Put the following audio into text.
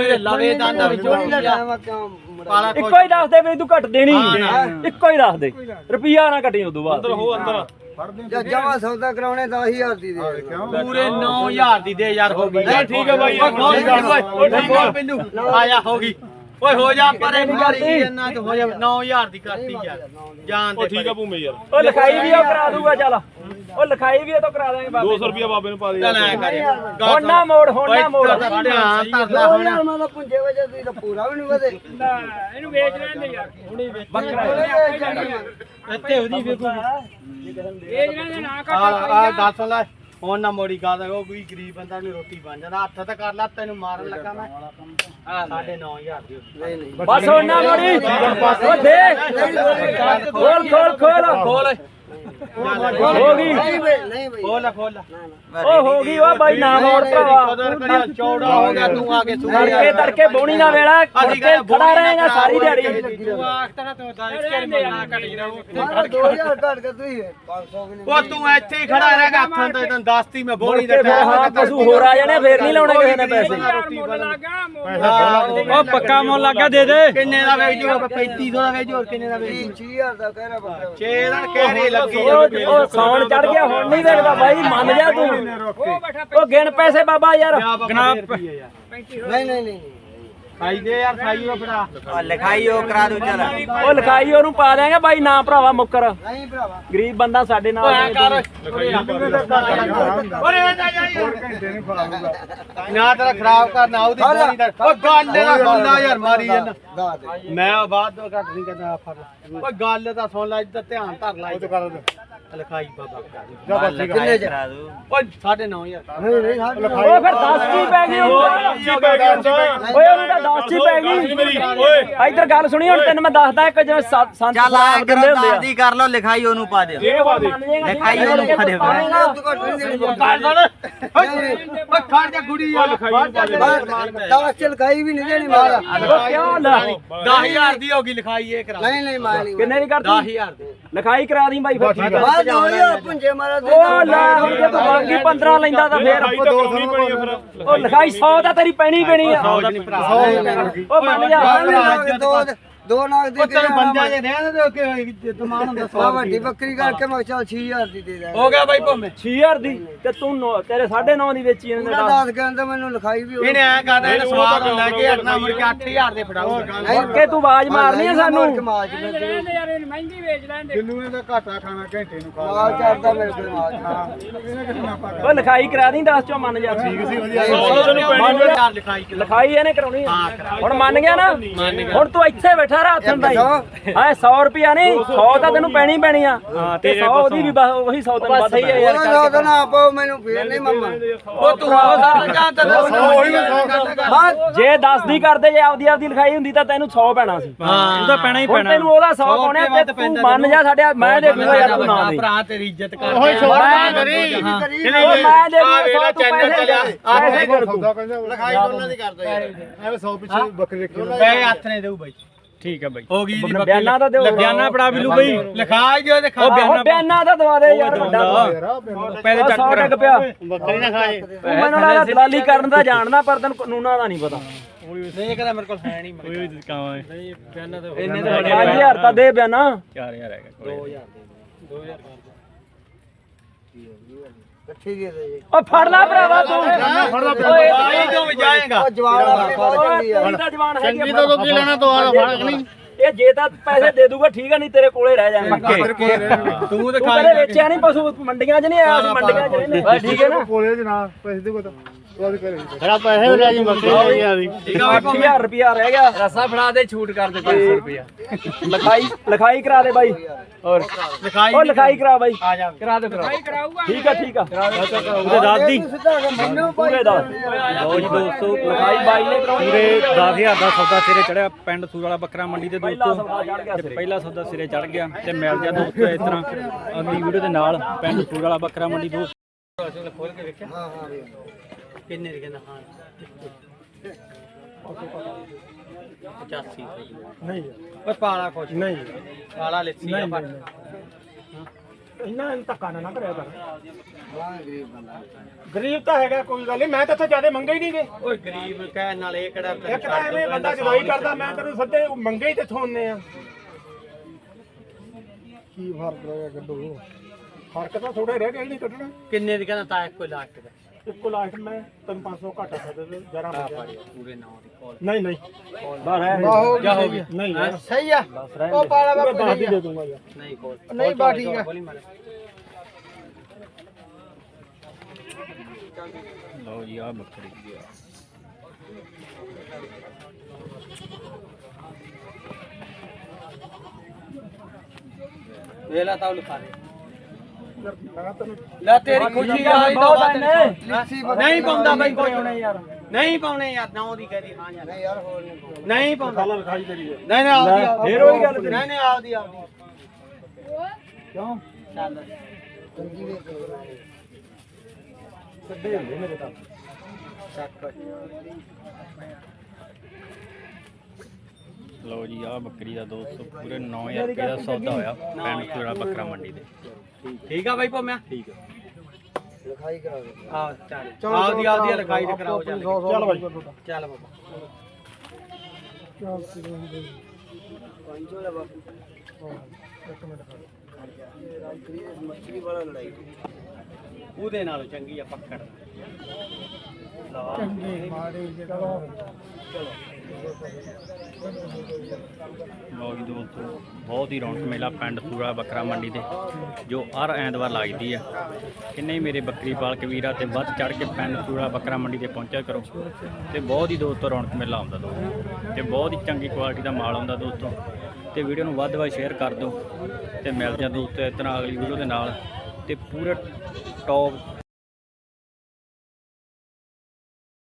ਲਵੇ ਦੰਦ ਵਿੱਚੋਂ ਪਾਲਾ ਇੱਕੋ ਹੀ ਦੱਸ ਦੇ ਵੀ ਤੂੰ ਘੱਟ ਦੇਣੀ ਇੱਕੋ ਹੀ ਦੱਸ ਦੇ ਰੁਪਈਆ ਨਾ ਘਟੀ ਉਦੋਂ ਬਾਅਦ। ਹੋ ਅੰਦਰ। ਜਮਾ ਸੌਦਾ ਕਰਾਉਣੇ 10000 ਦੀ ਦੇ ਪੂਰੇ 9000 ਦੀ ਦੇ ਯਾਰ ਹੋ ਗਈ। ਨਹੀਂ, ਠੀਕ ਹੈ ਬਾਈ। ਠੀਕ ਹੈ ਹੈ ਪਿੰਡੂ। ਆਇਆ ਹੋ ਗਈ। ਓਏ ਹੋ ਜਾ ਪਰੇ ਨਹੀਂ ਮਾਰੀ ਕਰਤੀ। ਇਹਨਾਂ ਤੋਂ ਹੋ ਜਾ 9000 ਦੀ ਕਰਤੀ ਯਾਰ। ਜਾਨ ਉਹ ਦੇ ਠੀਕ ਆ ਭੂਮੇ ਯਾਰ। ਉਹ ਲਿਖਾਈ ਵੀ ਉਹ ਕਰਾ ਦੂਗਾ ਚੱਲ। ਉਹ ਲਿਖਾਈ ਵੀ ਉਹ ਤੋਂ ਕਰਾ ਦਾਂਗੇ ਬਾਬੇ 200 ਰੁਪਿਆ ਬਾਬੇ ਨੂੰ ਪਾ ਦੇ ਚੱਲ ਐ ਕਰ ਹੁਣ ਨਾ ਮੋੜ ਹੁਣ ਨਾ ਮੋੜ। ਧਿਆਨ ਧਰਦਾ ਹੁਣ ਹੁਣ ਮੈਂ ਤਾਂ ਪੁੰਜੇ ਵਜੇ ਦੀ ਤਾਂ ਪੂਰਾ ਵੀ ਨਹੀਂ ਵਧੇ। ਇੱਥੇ ਉਹਦੀ ਵੇਖੋ ਆ ਆ ਦੱਸ ਲੈ ਹੁਣ ਨਾ ਮੋੜੀ ਗਾ ਉਹ ਕੋਈ ਗਰੀਬ ਬੰਦਾ ਨੂੰ ਰੋਟੀ ਬਣ ਜਾਂਦਾ। ਹੱਥ ਤੇ ਕਰ ਲਾ ਤੈਨੂੰ ਮਾਰਨ ਲੱਗਾ ਮੈਂ। ਆ 9500 ਦੀ ਨਹੀਂ ਨਹੀਂ। ਬਸ ਹੁਣ ਨਾ ਮੋੜੀ। ਉਹ ਦੇ। ਖੋਲ ਖੋਲ ਖੋਲ। ਖੋਲ। ਹੋ ਗਈ? ਨਹੀਂ ਬਈ ਨਹੀਂ ਬਈ। ਖੋਲ ਖੋਲ ਉਹ ਹੋ ਗਈ ਉਹ ਬਾਈ ਨਾ ਮੋੜ ਭਰਾਵਾ। ਕਦਰ ਕਰਿਆ ਚੌੜਾ ਹੋ ਗਿਆ ਤੂੰ ਆ ਕੇ ਤੜਕੇ ਤੜਕੇ ਬੋਣੀ ਦਾ ਵੇਲਾ ਅਸੀਂ ਕੇ ਖੜਾ ਰਹੇਗਾ ਸਾਰੀ ਦਿਹਾੜੀ। ਤੂੰ ਆਖਦਾ ਤੂੰ ਦਾ ਇਸਕੇ ਮਰਨਾ ਘਟ ਜਰਾ ਮਾਰਾ 2000 ਘੱਟ ਕੇ ਤੁਸੀਂ 500 ਵੀ ਨਹੀਂ ਉਹ ਤੂੰ ਇੱਥੇ ਹੀ ਖੜਾ ਰਹੇਗਾ ਹੱਥਾਂ ਤੇ ਤੈਨੂੰ ਦੱਸਤੀ ਮੈਂ ਬੋਣੀ ਦਾ ਮੁੜ ਕੇ ਫਿਰ ਹਾਂ ਪਸ਼ੂ ਹੋਰ ਆ ਜਾਣੇ ਫੇਰ ਨਹੀਂ ਲਾਉਣੇ ਕਿਸੇ ਨੇ ਪੈਸੇ। ਉਹ ਪੱਕਾ ਮੁੱਲ ਲੱਗਾ ਦੇ ਦੇ। ਕਿੰਨੇ ਦਾ ਵੇਚ? ਜੂ 3500 ਦਾ ਵੇਚ ਹੋਰ ਕਿੰਨੇ ਦਾ ਵੇਚ? 6000 ਦਾ ਕਹਿ ਰਿਹਾ ਬੱਕਰਾ 6 ਦਿਨ ਕਹਿਣੇ ਲੱਗੀ। ਉਹ ਉਹ ਸੌਣ ਚੜ ਗਿਆ ਹੁਣ ਨਹੀਂ ਵੇਖਦਾ ਬਾਈ ਮੰਨ ਜਾ ਤੂੰ। ਉਹ ਗਿਣ ਪੈਸੇ ਬਾਬਾ ਯਾਰ। ਨਹੀਂ ਨਹੀਂ ਨਹੀਂ। ਖਾਈ ਦੇ ਯਾਰ ਖਾਈ ਉਹ ਫੜਾ ਲਿਖਾਈ ਉਹ ਕਰਾ ਦੂ ਚਲ। ਉਹ ਲਿਖਾਈ ਉਹਨੂੰ ਪਾ ਦਿਆਂਗੇ ਬਾਈ ਨਾ ਭਰਾਵਾ ਮੁੱਕਰ। ਨਹੀਂ ਭਰਾਵਾ। ਗਰੀਬ ਬੰਦਾ ਸਾਡੇ ਨਾਲ ਓਏ ਕਰ। ਓਰੇ ਜਾ ਨਾ ਤੇਰਾ ਖਰਾਬ ਕਰਨਾ ਉਹਦੀ ਬੋਣੀ ਦਾ। ਓ ਗੱਲ ਦਾ ਸੁਣ ਲੈ ਯਾਰ। ਮਾਰੀ ਜਾਂਦਾ ਦਾ। ਦੇ ਮੈਂ ਬਾਅਦ ਘੱਟ ਨਹੀਂ ਕਹਿੰਦਾ ਫੜ ਓਏ ਗੱਲ ਤਾਂ ਸੁਣ ਲੈ ਇੱਧਰ ਧਿਆਨ ਧਰ ਲੈ ਲਿਖਾਈ ਬਾਬਾ ਕਰ ਕਿੰਨੇ ਚ? ਓਏ 9500 ਨਹੀਂ ਨਹੀਂ ਉਹ ਫਿਰ 10 ਕੀ ਪੈ ਗਈ ਓਏ ਉਹਨੂੰ ਤਾਂ 10 ਹੀ ਪੈ ਗਈ। ਓਏ ਇੱਧਰ ਗੱਲ ਸੁਣੀ ਹੁਣ ਤੈਨੂੰ ਮੈਂ ਦੱਸਦਾ ਇੱਕ ਜਿਵੇਂ ਸੰਤ ਸਾਹਿਬ ਕਰੋ ਦਿੰਦੇ ਹੁੰਦੇ ਆ। ਕਰ ਲਓ ਲਿਖਾਈ ਉਹਨੂੰ ਪਾ ਦਿਓ। ਦੇ ਲਿਖਾਈ ਉਹਨੂੰ ਪਾ ਦਿਓ। ਓਏ ਓਏ ਖੜ ਜਾ ਗੁੜੀ ਯਾਰ। ਦਾ ਚ ਲਿਖਾਈ ਵੀ ਨਹੀਂ ਦੇਣੀ ਮਾਰਾ ਕਿਉਂ ਲੈ 10000 ਦੀ ਹੋਗੀ ਲਿਖਾਈ ਇਹ ਕਰਾ। ਨਹੀਂ ਨਹੀਂ ਮਾਰ ਨਹੀਂ ਕਿੰਨੇ ਦੀ ਕਰਦੀ 10000 ਦੇ। ਲਿਖਾਈ ਕਰਾ ਦੀ ਬਾਈ ਫਿਰ ਠੀਕ ਆ। ਬਾਅਦ ਦੋ ਹਜ਼ਾਰ ਪੁੰਜੇ ਮਾਰਾ ਦੇ ਉਹ ਲੈ ਹੁਣ ਜੇ ਤੂੰ ਬਾਕੀ 15 ਲੈਂਦਾ ਤਾਂ ਫੇਰ ਭਾਈ ਤਾਂ ਕਰਾਉਣੀ ਪੈਣੀ ਆ ਫਿਰ। ਉਹ ਲਿਖਾਈ 100 ਤਾਂ ਤੇਰੀ ਪੈਣੀ ਪੈਣੀ ਆ। ਦਾ ਨਹੀਂ ਭਰਾ। ਉਹ ਮੰਨ ਜਾ। ਦੋ ਦੋ ਨਾਗ ਦੇ ਉਹ ਤੈਨੂੰ ਬੰਦਿਆਂ ਦੇ ਰਹਿਣ ਦੇ ਕਿ ਤਮਾਨ ਹੁੰਦਾ ਆ ਵੱਡੀ ਬੱਕਰੀ ਕਰਕੇ ਮੈਂ ਚੱਲ 6000 ਦੀ ਦੇ ਦੇ ਹੋ ਗਿਆ ਬਾਈ ਭੋਮੇ 6000 ਦੀ? ਤੇ ਤੂੰ ਤੇਰੇ 9.5 ਦੀ ਵੇਚੀ ਜਾਂਦੇ ਉਹਦਾ ਦੱਸ ਕਹਿੰਦਾ ਮੈਨੂੰ ਲਿਖਾਈ ਵੀ ਇਹਨੇ ਐ ਕਰਦਾ ਇਹਨੇ ਸਵਾਦ ਲੈ ਕੇ ਹਟਣਾ ਮੁੜ ਕੇ 8000 ਦੇ ਫੜਾਊਗਾ ਕੇ ਤੂੰ ਆਵਾਜ਼ ਮਾਰਨੀ ਆ ਸਾਨੂੰ। ਮਾਜ ਜਿੰਨੂੰ ਇਹਦਾ ਘਾਟਾ ਖਾਣਾ ਘੰਟੇ ਨੂੰ ਖਾ ਮਾਲ ਚੜਦਾ ਮੇਰੇ ਕੋਲ ਇਹਨੇ ਪਾ ਉਹ ਲਿਖਾਈ ਕਰਾ ਦੀ 10 ਚੋਂ ਮੰਨ ਜਾ। ਠੀਕ ਸੀ ਜਾ। ਲਿਖਾਈ ਲਿਖਾਈ ਇਹਨੇ ਕਰਾਉਣੀ ਆ। ਹੁਣ ਮੰਨ ਗਿਆ ਨਾ? ਹੁਣ ਤੂੰ ਇੱਥੇ ਬੈਠਾ ਰਹਾ ਹੱਥਨ ਦਾ ਹੀ। ਹਾਂ 100 ਰੁਪਿਆ ਨਹੀਂ 100 ਤਾਂ ਤੈਨੂੰ ਪੈਣੀ ਪੈਣੀ ਆ। ਤੇ 100 ਉਹਦੀ ਵੀ ਬਸ ਉਹੀ 100 ਤੈਨੂੰ ਵੱਧ ਸਹੀ ਆ ਯਾਰ ਨਾ ਪਾਓ ਮੈਨੂੰ ਫੇਰ ਨਹੀਂ ਮੰਮਾ ਉਹ ਤੂੰ ਹੋ ਸਾਰਾ ਜਾਂ ਤਾਂ ਹਾਂ। ਜੇ 10 ਦੀ ਕਰਦੇ ਜੇ ਆਪਦੀ ਆਪਦੀ ਲਿਖਾਈ ਹੁੰਦੀ ਤਾਂ ਤੈਨੂੰ 100 ਪੈਣਾ ਸੀ। ਉਹਦਾ ਪੈਣਾ ਹੀ ਹੁਣ ਤੈਨੂੰ ਉਹਦਾ 100 ਪਾਉਣੇ ਤੇ ਤੂੰ ਮੰਨ ਜਾ ਸਾਡੇ ਮੈਂ ਦੇ ਦੂੰਗਾ ਯਾਰ ਤੂੰ ਨਾ ਦੇ ਭਰਾ ਤੇਰੀ ਇੱਜ਼ਤ ਕਰ। ਮੈਂ ਉਹ ਮੈਂ ਦੇ ਦੂੰਗਾ 100 ਤੂੰ ਪੈਸੇ ਦੇ ਪੈਸੇ ਕਰ ਤੂੰ। ਸੌਦਾ ਕਹਿੰਦਾ ਲਿਖਾਈ ਉਹਨਾਂ ਦੀ ਕਰਦਾ। ਯਾਰ ਐਵੇਂ 100 ਪਿੱਛੇ ਬੱਕਰੀ ਰੱਖੀ। ਪੈ ਹੱਥ ਨੇ ਦੇਊ। ਬਾਈ ਠੀਕ ਹੈ ਬਾਈ। ਹੋ ਗਈ ਜੀ ਬਿਆਨਾ ਤਾਂ ਦਿਓ। ਬਿਆਨਾ ਪੜਾ ਬਿਲੂ ਬਈ। ਲਿਖਾ ਦਿਓ। ਤੇ ਖਾ ਉਹ ਬਿਆਨਾ ਤਾਂ ਦਵਾ ਦੇ ਯਾਰ ਵੱਡਾ ਪਹਿਲੇ ਚੱਕ ਪਿਆ ਬੱਕਰੀ ਨਾ ਖਾਏ ਮੈਨੂੰ ਲੱਗਦਾ ਦਲਾਲੀ ਕਰਨ ਦਾ ਜਾਣਦਾ ਪਰ ਤੈਨੂੰ ਕਾਨੂੰਨਾਂ ਦਾ ਨਹੀਂ ਪਤਾ। ਨਹੀਂ ਇਹ ਕਹਿੰਦਾ ਮੇਰੇ ਕੋਲ ਹੈ ਨਹੀਂ ਕੋਈ ਨਹੀਂ ਬਿਆਨਾ ਤਾਂ ਇੰਨੇ ਤਾਂ 5000 ਤਾਂ ਦੇ ਬਿਆਨਾ। ਦੇ ਦੇ। ਉਹ ਫੜ ਲੈ ਭਰਾਵਾ ਤੂੰ। ਓਏ ਆਈ ਕਿਉਂ ਜਾਏਗਾ? ਉਹ ਜਵਾਨ ਆ। ਜਵਾਨ ਹੈਗੀ ਚੰਗੀ ਤੋਂ ਕੀ ਲੈਣਾ ਤੋਂ ਆ ਫ਼ਰਕ ਨਹੀਂ? ਇਹ ਜੇ ਤਾਂ ਪੈਸੇ ਦੇ ਦੂਗਾ ਠੀਕ ਆ ਨਹੀਂ ਤੇਰੇ ਕੋਲੇ ਰਹਿ ਜਾਣਗੇ ਤੂੰ ਤੇ ਵੇਚਿਆ ਨਹੀਂ ਪਸ਼ੂ ਮੰਡੀਆਂ 'ਚ ਨਹੀਂ ਆਇਆ ਸੀ ਮੰਡੀਆਂ 'ਚ ਠੀਕ ਹੈ ਨਾ। ਕੋਲੇ ਜਨਾ ਪੈਸੇ ਦੇ ਕੋ ਤਾਂ। ਖੜਾ ਪੈਸੇ ਵੀ ਲੈ ਜੀ ਬੱਕਰੀ ਆ ਦੀ ਠੀਕ ਆ 8000 ਰੁਪਿਆ ਰਹਿ ਗਿਆ। ਰਸਾ ਫੜਾ ਦੇ ਛੂਟ ਕਰ ਦੇ 500 ਰੁਪਿਆ। ਲਿਖਾਈ ਲਿਖਾਈ ਕਰਾ ਦੇ ਬਾਈ। ਹੋਰ। ਲਿਖਾਈ ਉਹ ਲਿਖਾਈ ਕਰਾ ਬਾਈ। ਆ ਜਾ। ਕਰਾ ਦੇ ਕਰਾ ਠੀਕ ਆ ਠੀਕ ਆ। ਉਹਦੇ ਦਾਦੀ ਮੈਨੂੰ ਪੂਰੇ ਦਾ ਲਓ ਜੀ ਦੋਸਤੋ ਲਿਖਾਈ ਬਾਈ ਨੇ ਕਰਾਉਣੀ ਪੂਰੇ 10000 ਦਾ ਸੌਦਾ ਸਿਰੇ ਚੜਿਆ। ਪਿੰਡ ਸੂਰ ਵਾਲਾ ਬੱਕਰਾ ਮੰਡੀ ਦੇ ਪਹਿਲਾ ਦੋਸਤੋ। ਗਿਆ ਤੇ ਸਿਰੇ। ਪਹਿਲਾ ਸੌਦਾ ਸਿਰੇ ਚੜ ਗਿਆ ਤੇ ਮਿਲ ਗਿਆ ਦੋਸਤੋ ਇਸ ਤਰ੍ਹਾਂ। ਅਗਲੀ ਵੀਡੀਓ ਦੇ ਨਾਲ ਪਿੰਡ ਸੂਰ ਵਾਲਾ ਬੱਕਰਾ ਮੰਡੀ ਦੋਸਤੋ ਖੋਲ ਕੇ ਵੇਖਿਆ ਹਾਂ ਹਾਂ। ਕਿੰਨੇ ਦੀ ਕਹਿੰਦਾ ਹਾਂ 85 ਨਹੀਂ। ਓਏ ਪਾਲਾ ਕੁਛ। ਨਹੀਂ। ਪਾਲਾ ਲੱਸੀ ਆ ਪਰ। ਇੰਨਾ ਧੱਕਾ ਨਾ ਨਾ ਕਰਿਆ ਕਰ। ਬੜਾ ਗਰੀਬ ਬੰਦਾ। ਗਰੀਬ ਤਾਂ ਹੈਗਾ ਕੋਈ ਗੱਲ ਨਹੀਂ। ਮੈਂ ਤਾਂ ਇੱਥੇ ਜ਼ਿਆਦਾ ਮੰਗੇ ਹੀ ਨਹੀਂਗੇ ਓਏ ਗਰੀਬ ਕਹਿਣ ਨਾਲ ਇਹ ਕਿਹੜਾ ਤੈਨੂੰ ਇੱਕ ਤਾਂ ਛੱਡ ਐਵੇਂ ਦਊਗਾ, ਬੰਦਾ ਸੌ ਜਵਾਈ ਨੀ ਕਰਦਾ ਮੈਂ ਤੈਨੂੰ ਸੱਦੇ ਮੰਗੇ ਹੀ ਤੇ ਥੋਨੇ ਆ। ਕੀ ਫ਼ਰਕ ਰਹਿ ਗਿਆ ਕੱਢੋ ਫ਼ਰਕ ਤਾਂ ਥੋੜੇ ਰਹਿ ਗਏ ਹੀ ਨਹੀਂ ਕੱਢਣਾ। ਕਿੰਨੇ ਦੀ ਕਹਿੰਦਾ ਤਾਂ ਇੱਕ ਕੋਈ ਲਾਸਟ ਦਾ। ਇੱਕੋ ਲਾਸਟ ਮੈਂ ਤੈਨੂੰ 500 ਘੱਟ ਸਕਦੇ ਜਰਾ ਪੂਰੇ ਨਾਂ ਦੀ ਕੋਲ ਨਹੀਂ ਨਹੀਂ। ਰਹਿ। ਆਹੋ ਜਾ ਹੋ ਗਈ। ਨਹੀਂ ਯਾਰ ਸਹੀ ਆ। ਉਹ ਪਾਲਾ ਮੈਂ ਬਾਪੂ ਦੱਸ ਹੀ ਦੇ ਦੂੰਗਾ ਯਾਰ। ਨਹੀਂ ਕੋਲ ਨਹੀਂ ਬਾ ਠੀਕ ਆ। ਲਓ ਜੀ ਆ। ਬੱਕਰੀ ਵੇਲਾ ਤਾਂ ਉਹ ਲਿਖਾ ਦੇ। ਲੈ ਤੇਰੀ ਖੁਸ਼ੀ ਨੇ ਲਿੱਸੀ ਨਹੀਂ ਪਾਉਂਦਾ ਬਈ ਕੋਈ। ਨਹੀਂ ਪਾਉਣੇ ਯਾਰ। ਨਾ ਉਹਦੀ ਕਹਦੀ ਹਾਂ ਯਾਰ। ਨਹੀਂ ਯਾਰ ਹੋਰ ਨਹੀਂ। ਨਹੀਂ ਪਾਉਂਦਾ। ਸਾਲਾ ਲਿਖਾਈ ਹੈ ਨਹੀਂ ਨਹੀਂ ਆਪਦੀ। ਫੇਰ ਉਹੀ ਗੱਲ ਤੇਰੀ। ਨਹੀਂ ਨਹੀਂ ਆਪਦੀ ਆਪਦੀ। ਕਿਉਂ? ਚੱਲ। ਚੰਗੀ ਕੇ ਸਿੱਧੇ ਹੁੰਦੇ ਮੇਰੇ ਤਾਂ। ਚੱਕ। ਲਓ ਜੀ ਆ ਬੱਕਰੀ ਦਾ 200 ਪੂਰੇ 9000 ਰੁਪਏ ਦਾ ਸੌਦਾ ਹੋਇਆ ਪਿੰਡ ਸੂੜਾ ਬੱਕਰਾ ਮੰਡੀ ਦੇ। ਠੀਕ ਆ ਬਾਈ ਭੋਮਿਆ? ਠੀਕ ਹੈ ਲਿਖਾਈ ਕਰਾ ਦੇ। ਆ ਚੱਲ। ਆਪਦੀ ਆਪਦੀ ਲਿਖਾਈ ਤੇ ਕਰਾਓ ਚੱਲ। ਚੱਲ ਬਾਈ। ਚੱਲ ਬਾਬਾ। ਪੰਜੋ ਦਾ ਬਾਪੂ ਮੱਛੀ ਵਾਲਾ ਲੜਾਈ ਉਹਦੇ ਨਾਲੋਂ ਚੰਗੀ ਆ ਪੱਕੜ ਚੰਗੇ ਮਾੜੇ ਜਿਹੜਾ ਲਓ ਜੀ ਦੋਸਤੋ ਬਹੁਤ ਹੀ ਰੌਣਕ ਮੇਲਾ ਪਿੰਡ ਸੂਰਾ ਬੱਕਰਾ ਮੰਡੀ ਦੇ, ਜੋ ਹਰ ਐਤਵਾਰ ਲੱਗਦੀ ਆ। ਕਿੰਨੇ ਮੇਰੇ ਬੱਕਰੀ ਪਾਲਕ ਵੀਰਾਂ ਤੇ ਵੱਧ ਚੜ ਕੇ ਪਿੰਡ ਸੂਰਾ ਬੱਕਰਾ ਮੰਡੀ ਤੇ ਪਹੁੰਚਿਆ ਕਰੋ। ਤੇ ਬਹੁਤ ਹੀ ਦੋਸਤੋ ਰੌਣਕ ਮੇਲਾ ਆਉਂਦਾ ਦੋਸਤੋ ਤੇ ਬਹੁਤ ਹੀ ਚੰਗੀ ਕੁਆਲਿਟੀ ਦਾ ਮਾਲ ਆਉਂਦਾ ਦੋਸਤੋ। ਤੇ ਵੀਡੀਓ ਨੂੰ ਵੱਧ ਵੱਧ ਸ਼ੇਅਰ ਕਰ ਦਿਓ। ਤੇ ਮਿਲ ਹਾਂ ਦੋਸਤੋ ਇਸ ਤਰ੍ਹਾਂ ਅਗਲੀ ਵੀਡੀਓ ਦੇ ਨਾਲ। ਤੇ ਪੂਰੇ ਟੌਪ